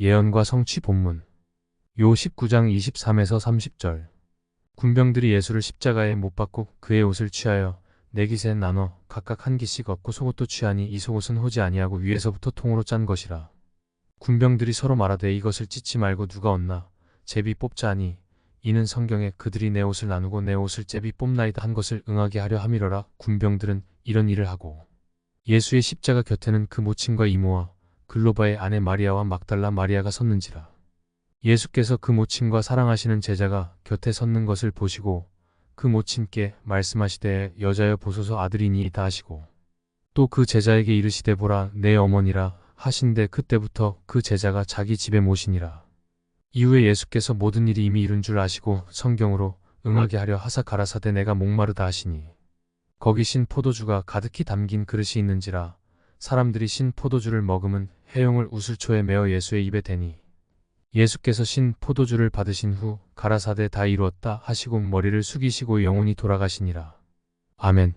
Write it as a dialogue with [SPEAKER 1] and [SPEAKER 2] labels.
[SPEAKER 1] 예언과 성취 본문. 요 19장 23에서 30절. 군병들이 예수를 십자가에 못 박고 그의 옷을 취하여 네 깃에 나눠 각각 한 깃씩 얻고 속옷도 취하니 이 속옷은 호지 아니하고 위에서부터 통으로 짠 것이라. 군병들이 서로 말하되 이것을 찢지 말고 누가 얻나 제비 뽑자 하니 이는 성경에 그들이 내 옷을 나누고 내 옷을 제비 뽑나이다 한 것을 응하게 하려 함이러라 군병들은 이런 일을 하고 예수의 십자가 곁에는 그 모친과 이모와 글로바의 아내 마리아와 막달라 마리아가 섰는지라 예수께서 그 모친과 사랑하시는 제자가 곁에 섰는 것을 보시고 그 모친께 말씀하시되 여자여 보소서 아들이니이다 하시고 또 그 제자에게 이르시되 보라 내 어머니라 하신데 그때부터 그 제자가 자기 집에 모시니라. 이후에 예수께서 모든 일이 이미 이룬 줄 아시고 성경으로 응하게 하려 하사 가라사대 내가 목마르다 하시니 거기 신 포도주가 가득히 담긴 그릇이 있는지라 사람들이 신 포도주를 먹으면 해용을 우슬초에 메어 예수의 입에 대니 예수께서 신 포도주를 받으신 후 가라사대 다 이루었다 하시고 머리를 숙이시고 영혼이 돌아가시니라. 아멘.